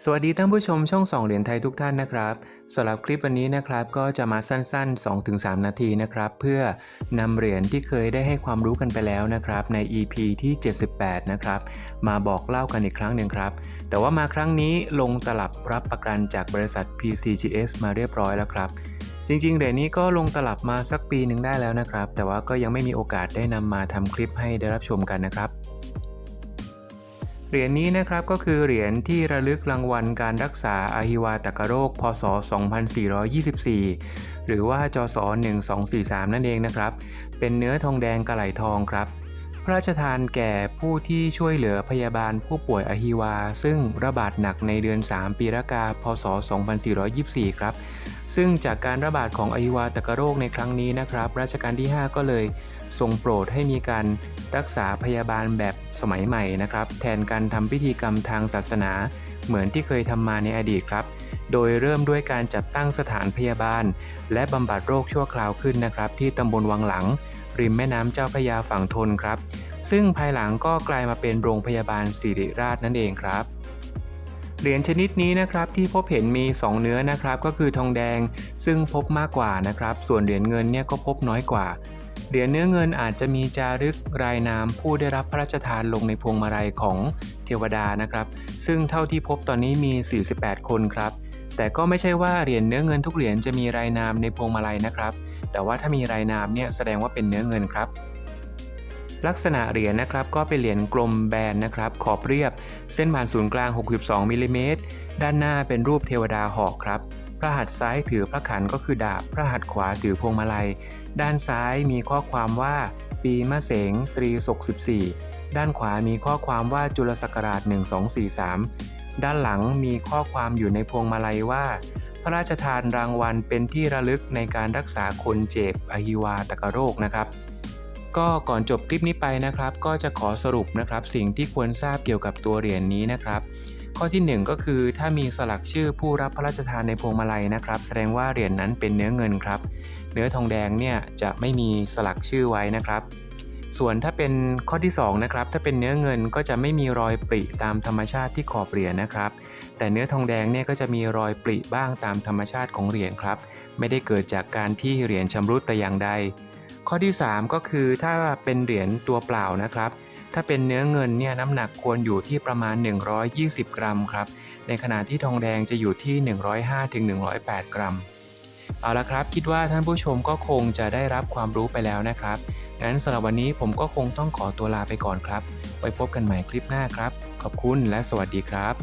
สวัสดีท่านผู้ชมช่องสองเหรียญไทยทุกท่านนะครับสำหรับคลิปวันนี้นะครับก็จะมาสั้นๆ 2-3 นาทีนะครับ เพื่อนำเหรียญที่เคยได้ให้ความรู้กันไปแล้วนะครับ ใน EP ที่ 78 นะครับ มาบอกเล่ากันอีกครั้งหนึ่งครับ แต่ว่ามาครั้งนี้ลงตลับรับประกันจากบริษัท PCGS มาเรียบร้อยแล้วครับ จริงๆเหรียญนี้ก็ลงตลับมาสักปีหนึ่งได้แล้วนะครับ แต่ว่าก็ยังไม่มีโอกาสได้นำมาทำคลิปให้ได้รับชมกันนะครับ เหรียญนี้นะครับก็คือเหรียญที่ระลึกรางวัลการรักษาอาหิวาตกโรค พศ 2424 หรือว่าจศ1243 นั่นเองนะครับ เป็นเนื้อทองแดงกระไหลทองครับ พระราชทานแก่ผู้ที่ช่วยเหลือพยาบาลผู้ป่วยอหิวา ซึ่งระบาดหนักในเดือน 3 ปีรากา พศ 2424 ครับ ซึ่งจากการระบาดของอหิวาตกโรคในครั้งนี้นะครับ รัชกาลที่ 5 ก็เลยทรงโปรดให้มีการรักษาพยาบาลแบบสมัยใหม่นะครับ แทนการทำพิธีกรรมทางศาสนา เหมือนที่เคยทำมาในอดีตครับโดยเริ่มด้วยการจัดตั้งสถานพยาบาล และบำบัดโรคชั่วคราวขึ้นนะครับ ที่ตำบลวังหลัง ริมแม่น้ำเจ้าพระยาฝั่งทนครับ ซึ่งภายหลังก็กลายมาเป็นโรงพยาบาลสิริราชนั่นเองครับเหรียญชนิดนี้นะครับที่พบเห็นมี 2 เนื้อนะครับก็คือทองแดงซึ่งพบมากกว่านะครับ ส่วนเหรียญเงินเนี่ยก็พบน้อยกว่า เหรียญเนื้อเงินอาจจะมีจารึกรายนามผู้ได้รับพระราชทานลงในพวงมาลัยของเทวดานะครับ ซึ่งเท่าที่พบตอนนี้มี 48 คนครับ แต่ก็ไม่ใช่ว่าเหรียญเนื้อเงินทุกเหรียญจะมีรายนามในพวงมาลัยนะครับ แต่ว่าถ้ามีรายนามเนี่ยแสดงว่าเป็นเนื้อเงินครับ ลักษณะเหรียญนะครับก็เป็นเหรียญกลมแบนนะครับ ขอบเรียบ เส้นผ่านศูนย์กลาง 62มิลลิเมตรด้านหน้าเป็นรูปเทวดาหอกครับพระหัตถ์ซ้ายถือพระขันก็คือดาบ พระหัตถ์ขวาถือพวงมาลัย ด้านซ้ายมีข้อความว่าปีมะเสงตรีศก14 ด้านขวามีข้อความว่าจุลศักราช1243 ด้านหลังมีข้อความอยู่ในพวงมาลัยว่า พระราชทานรางวัลเป็นที่ระลึกในการรักษาคนเจ็บอหิวาตกโรคนะครับ ก็ก่อนจบคลิปนี้ไปนะครับ ก็จะขอสรุปนะครับ สิ่งที่ควรทราบเกี่ยวกับตัวเหรียญนี้นะครับ ข้อที่ 1 ก็คือถ้ามีสลักชื่อผู้รับพระราชทานในพวงมาลัยนะครับ แสดงว่าเหรียญนนั้นเป็นเนื้อเงินครับ เนื้อทองแดงเนี่ยจะไม่มีสลักชื่อไว้นะครับ ส่วนถ้าเป็นข้อที่2นะครับถ้าเป็นเนื้อเงินก็จะไม่มีรอยปริตามธรรมชาติที่ขอบเหรียญนะครับ แต่เนื้อทองแดงเนี่ยก็จะมีรอยปริบ้างตามธรรมชาติของเหรียญครับ ไม่ได้เกิดจากการที่เหรียญชำรุดแต่อย่างใด ข้อที่ 3 ก็คือถ้าเป็นเหรียญตัวเปล่านะครับ ถ้าเป็นเนื้อเงินเนี่ยน้ำหนักควรอยู่ที่ประมาณ 120 กรัมครับในขณะที่ทองแดงจะอยู่ที่ 105-108 กรัม เอาละครับ คิดว่าท่านผู้ชมก็คงจะได้รับความรู้ไปแล้วนะครับ งั้นสำหรับวันนี้ผมก็คงต้องขอตัวลาไปก่อนครับ ไว้พบกันใหม่คลิปหน้าครับ ขอบคุณและสวัสดีครับ